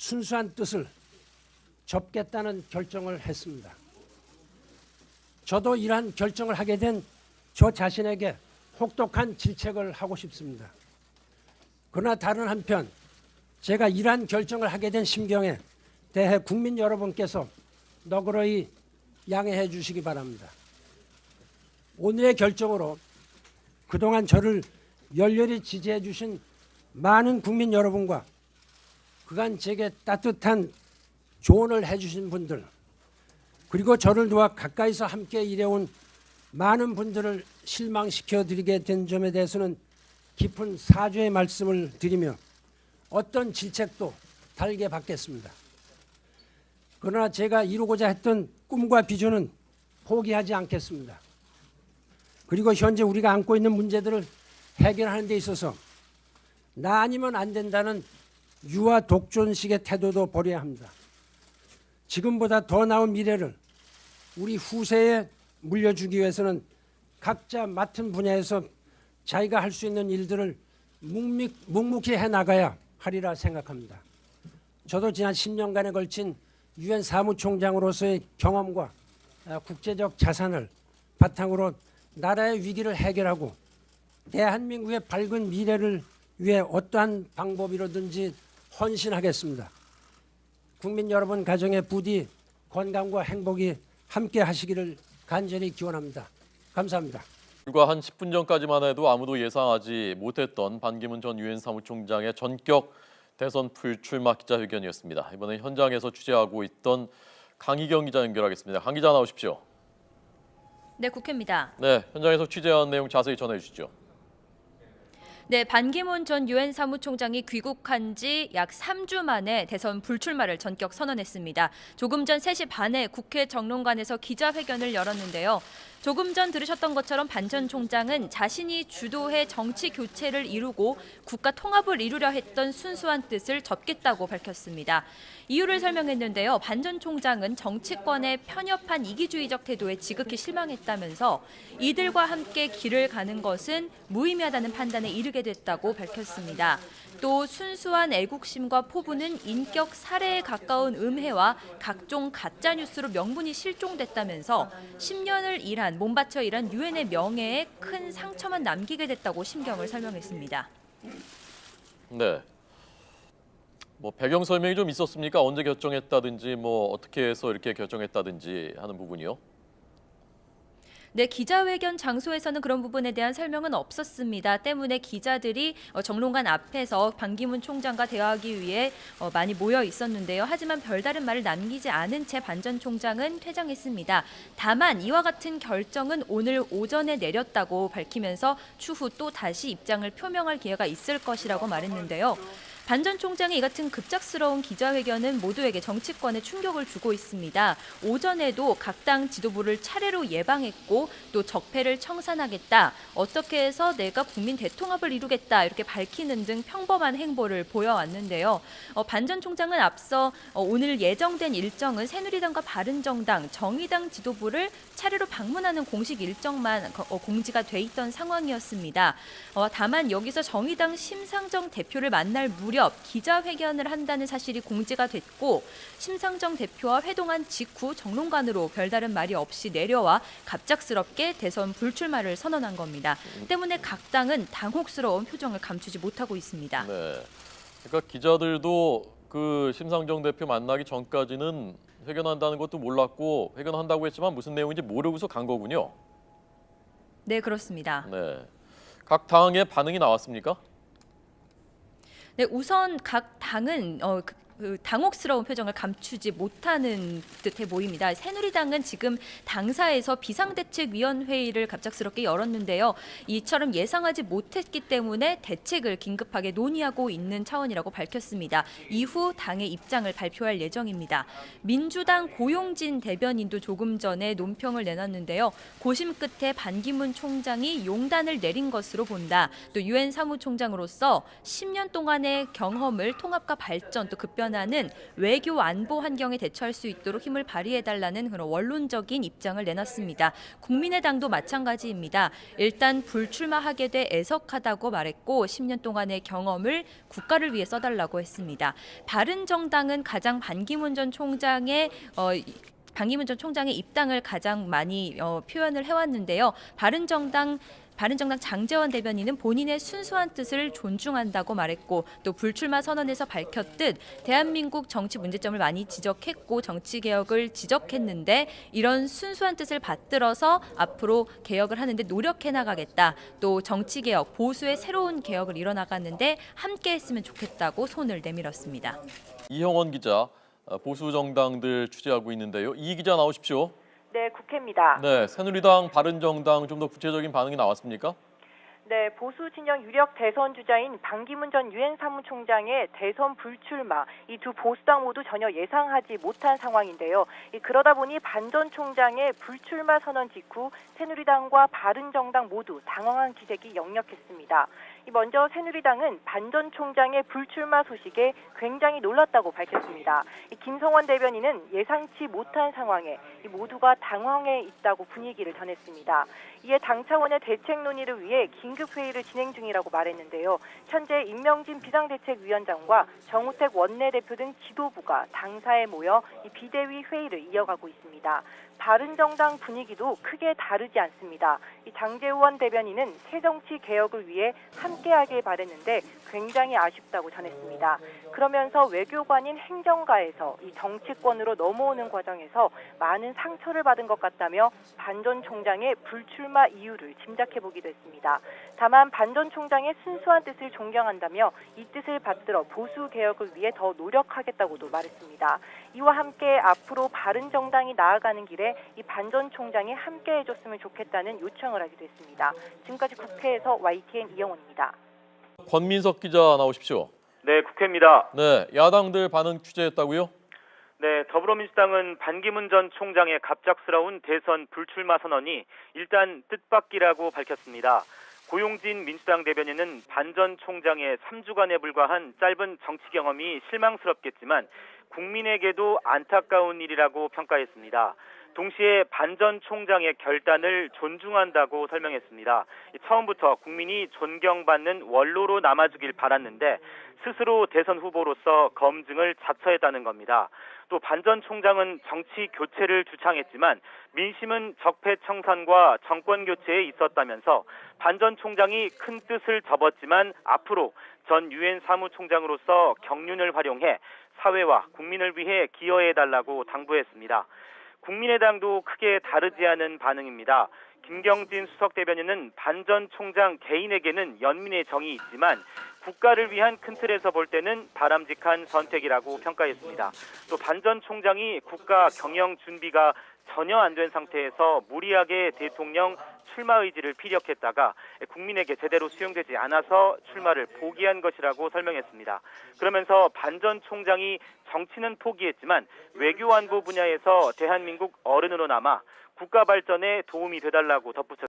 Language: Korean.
순수한 뜻을 접겠다는 결정을 했습니다. 저도 이러한 결정을 하게 된 저 자신에게 혹독한 질책을 하고 싶습니다. 그러나 다른 한편 제가 이러한 결정을 하게 된 심경에 대해 국민 여러분께서 너그러이 양해해 주시기 바랍니다. 오늘의 결정으로 그동안 저를 열렬히 지지해 주신 많은 국민 여러분과 그간 제게 따뜻한 조언을 해 주신 분들 그리고 저를 도와 가까이서 함께 일해온 많은 분들을 실망시켜 드리게 된 점에 대해서는 깊은 사죄의 말씀을 드리며 어떤 질책도 달게 받겠습니다. 그러나 제가 이루고자 했던 꿈과 비전은 포기하지 않겠습니다. 그리고 현재 우리가 안고 있는 문제들을 해결하는 데 있어서 나 아니면 안 된다는 유아 독존식의 태도도 버려야 합니다. 지금보다 더 나은 미래를 우리 후세에 물려주기 위해서는 각자 맡은 분야에서 자기가 할 수 있는 일들을 묵묵, 묵묵히 해나가야 하리라 생각합니다. 저도 지난 10년간에 걸친 유엔 사무총장으로서의 경험과 아, 국제적 자산을 바탕으로 나라의 위기를 해결하고 대한민국의 밝은 미래를 위해 어떠한 방법이로든지 헌신하겠습니다. 국민 여러분 가정의 부디 건강과 행복이 함께 하시기를 간절히 기원합니다. 감사합니다. 불과 한 10분 전까지만 해도 아무도 예상하지 못했던 반기문 전 유엔 사무총장의 전격 대선 불출마 기자회견이었습니다. 이번에 현장에서 취재하고 있던 강희경 기자 연결하겠습니다. 강 기자 나오십시오. 네, 국회입니다. 네, 현장에서 취재한 내용 자세히 전해 주시죠. 네, 반기문 전 유엔 사무총장이 귀국한 지 약 3주 만에 대선 불출마를 전격 선언했습니다. 조금 전 3시 반에 국회 정론관에서 기자회견을 열었는데요. 조금 전 들으셨던 것처럼 반 전 총장은 자신이 주도해 정치 교체를 이루고 국가 통합을 이루려 했던 순수한 뜻을 접겠다고 밝혔습니다. 이유를 설명했는데요. 반 전 총장은 정치권의 편협한 이기주의적 태도에 지극히 실망했다면서 이들과 함께 길을 가는 것은 무의미하다는 판단에 이르게 됐다고 밝혔습니다. 또 순수한 애국심과 포부는 인격 살해에 가까운 음해와 각종 가짜 뉴스로 명분이 실종됐다면서 10년을 일한 몸바쳐 일한 유엔의 명예에 큰 상처만 남기게 됐다고 심경을 설명했습니다. 네. 뭐 배경 설명이 좀 있었습니까? 언제 결정했다든지 뭐 어떻게 해서 이렇게 결정했다든지 하는 부분이요. 네, 기자회견 장소에서는 그런 부분에 대한 설명은 없었습니다. 때문에 기자들이 어, 정론관 앞에서 반기문 총장과 대화하기 위해 어, 많이 모여 있었는데요. 하지만 별다른 말을 남기지 않은 채 반전 총장은 퇴장했습니다. 다만 이와 같은 결정은 오늘 오전에 내렸다고 밝히면서 추후 또 다시 입장을 표명할 기회가 있을 것이라고 말했는데요. 반 전 총장의 이 같은 급작스러운 기자회견은 모두에게 정치권에 충격을 주고 있습니다. 오전에도 각 당 지도부를 차례로 예방했고 또 적폐를 청산하겠다, 어떻게 해서 내가 국민 대통합을 이루겠다 이렇게 밝히는 등 평범한 행보를 보여왔는데요. 어, 반전 총장은 앞서 어, 오늘 예정된 일정은 새누리당과 바른정당, 정의당 지도부를 차례로 방문하는 공식 일정만 거- 어, 공지가 돼 있던 상황이었습니다. 어, 다만 여기서 정의당 심상정 대표를 만날 무렵 기자회견을 한다는 사실이 공지가 됐고 심상정 대표와 회동한 직후 정론관으로 별다른 말이 없이 내려와 갑작스럽게 대선 불출마를 선언한 겁니다. 때문에 각 당은 당혹스러운 표정을 감추지 못하고 있습니다. 네. 그러니까 기자들도 그 심상정 대표 만나기 전까지는 회견한다는 것도 몰랐고 회견한다고 했지만 무슨 내용인지 모르고서 간 거군요. 네, 그렇습니다. 네. 각 당의 반응이 나왔습니까? 네, 우선 각 당은 어, 그, 그 당혹스러운 표정을 감추지 못하는 듯해 보입니다. 새누리당은 지금 당사에서 비상대책위원회의를 갑작스럽게 열었는데요. 이처럼 예상하지 못했기 때문에 대책을 긴급하게 논의하고 있는 차원이라고 밝혔습니다. 이후 당의 입장을 발표할 예정입니다. 민주당 고용진 대변인도 조금 전에 논평을 내놨는데요. 고심 끝에 반기문 총장이 용단을 내린 것으로 본다. 또 유엔 사무총장으로서 10년 동안의 경험을 통합과 발전 또 급변 변하는 외교 안보 환경에 대처할 수 있도록 힘을 발휘해달라는 그런 원론적인 입장을 내놨습니다. 국민의당도 마찬가지입니다. 일단 불출마하게 돼 애석하다고 말했고 10년 동안의 경험을 국가를 위해 써달라고 했습니다. 바른정당은 가장 반기문 전 총장의 어, 반기문 전 총장의 입당을 가장 많이 어, 표현을 해왔는데요. 바른정당 바른정당 장재원 대변인은 본인의 순수한 뜻을 존중한다고 말했고 또 불출마 선언에서 밝혔듯 대한민국 정치 문제점을 많이 지적했고 정치 개혁을 지적했는데 이런 순수한 뜻을 받들어서 앞으로 개혁을 하는데 노력해 나가겠다. 또 정치 개혁, 보수의 새로운 개혁을 이뤄나가는데 함께 했으면 좋겠다고 손을 내밀었습니다. 이형원 기자 어, 보수 정당들 취재하고 있는데요. 이 기자 나오십시오. 네, 국회입니다. 네, 새누리당, 바른정당 좀 더 구체적인 반응이 나왔습니까? 네, 보수 진영 유력 대선 주자인 반기문 전 유엔 사무총장의 대선 불출마 이 두 보수당 모두 전혀 예상하지 못한 상황인데요. 이 그러다 보니 반 전 총장의 불출마 선언 직후 새누리당과 바른정당 모두 당황한 기색이 역력했습니다. 이 먼저 새누리당은 반전 총장의 불출마 소식에 굉장히 놀랐다고 밝혔습니다. 이 김성원 대변인은 예상치 못한 상황에 이 모두가 당황해 있다고 분위기를 전했습니다. 이에 당 차원의 대책 논의를 위해 긴급 회의를 진행 중이라고 말했는데요. 현재 임명진 비상대책위원장과 정우택 원내대표 등 지도부가 당사에 모여 이 비대위 회의를 이어가고 있습니다. 바른정당 분위기도 크게 다르지 않습니다. 이 장재원 대변인은 새정치 개혁을 위해 함께 하길 바랬는데 굉장히 아쉽다고 전했습니다. 그러면서 외교관인 행정가에서 이 정치권으로 넘어오는 과정에서 많은 상처를 받은 것 같다며 반 전 총장의 불출마 이유를 짐작해 보기도 했습니다. 다만 반 전 총장의 순수한 뜻을 존경한다며 이 뜻을 받들어 보수 개혁을 위해 더 노력하겠다고도 말했습니다. 이와 함께 앞으로 바른 정당이 나아가는 길에 이 반 전 총장이 함께 해줬으면 좋겠다는 요청을 하기도 했습니다. 지금까지 국회에서 YTN 이영원입니다. 권민석 기자 나오십시오. 네, 국회입니다. 네, 야당들 반응 취재했다고요? 네, 더불어민주당은 반기문 전 총장의 갑작스러운 대선 불출마 선언이 일단 뜻밖이라고 밝혔습니다. 고용진 민주당 대변인은 반 전 총장의 3주간에 불과한 짧은 정치 경험이 실망스럽겠지만 국민에게도 안타까운 일이라고 평가했습니다. 동시에 반전 총장의 결단을 존중한다고 설명했습니다. 처음부터 국민이 존경받는 원로로 남아주길 바랐는데 스스로 대선 후보로서 검증을 자처했다는 겁니다. 또 반전 총장은 정치 교체를 주창했지만 민심은 적폐 청산과 정권 교체에 있었다면서 반전 총장이 큰 뜻을 접었지만 앞으로 전 유엔 사무총장으로서 경륜을 활용해 사회와 국민을 위해 기여해 달라고 당부했습니다. 국민의당도 크게 다르지 않은 반응입니다. 김경진 수석 대변인은 반전 총장 개인에게는 연민의 정이 있지만 국가를 위한 큰 틀에서 볼 때는 바람직한 선택이라고 평가했습니다. 또 반전 총장이 국가 경영 준비가 전혀 안 된 상태에서 무리하게 대통령 출마 의지를 피력했다가 국민에게 제대로 수용되지 않아서 출마를 포기한 것이라고 설명했습니다. 그러면서 반 전 총장이 정치는 포기했지만 외교 안보 분야에서 대한민국 어른으로 남아 국가 발전에 도움이 되달라고 덧붙였습니다.